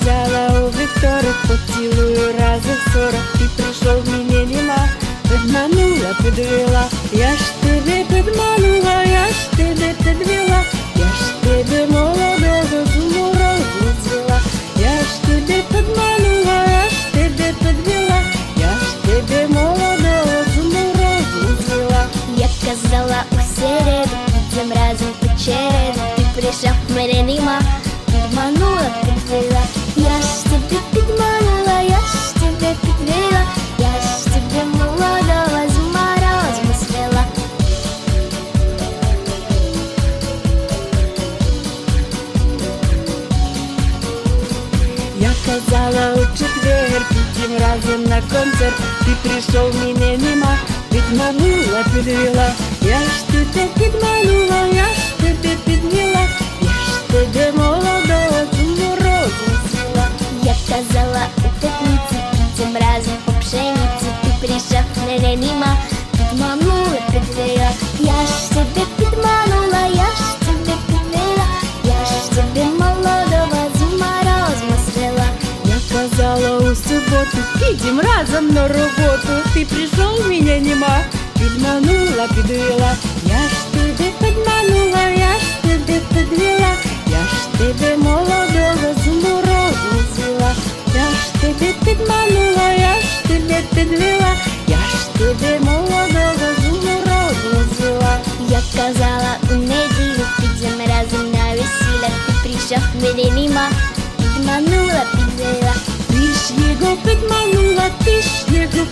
Взяла у вівторок, поцілую рази сорок. Ти прийшов мені нема, підманула, підвела, я ж тебе підманула, я ж тебе підвела, я ж тебе молодого зуму розвела, я ж тебе підманула, я ж тебе підвела, я ж тебе молодого зуму розвела. Я казала у середу, будем разом Я казала у четвер, підім разом на концерт, ти прийшов, мене нема, підманула, підвела, я ж тебе підманула, я ж тебе підвела, я ж тебе молодого морозу звела. Я казала у п'ятниці, підем разом по пшениці, ти прийшов, мене нема, підманула, підвела, я ж тебе підманула, у суботу, разом на роботу, ти прийшов, мене нема, підманула, підвела, я ж тебе підманула, я ж тебе підвела, я ж тебе молодого з морозу звела, я ж тебе підманула, я ж тебе підвела, я ж тебе молодого з морозу звела. Я казала у неділю, підем разом на весілля, ти прийшов, мене нема, підманула, підвела. Ти ж його підманула, ти ж його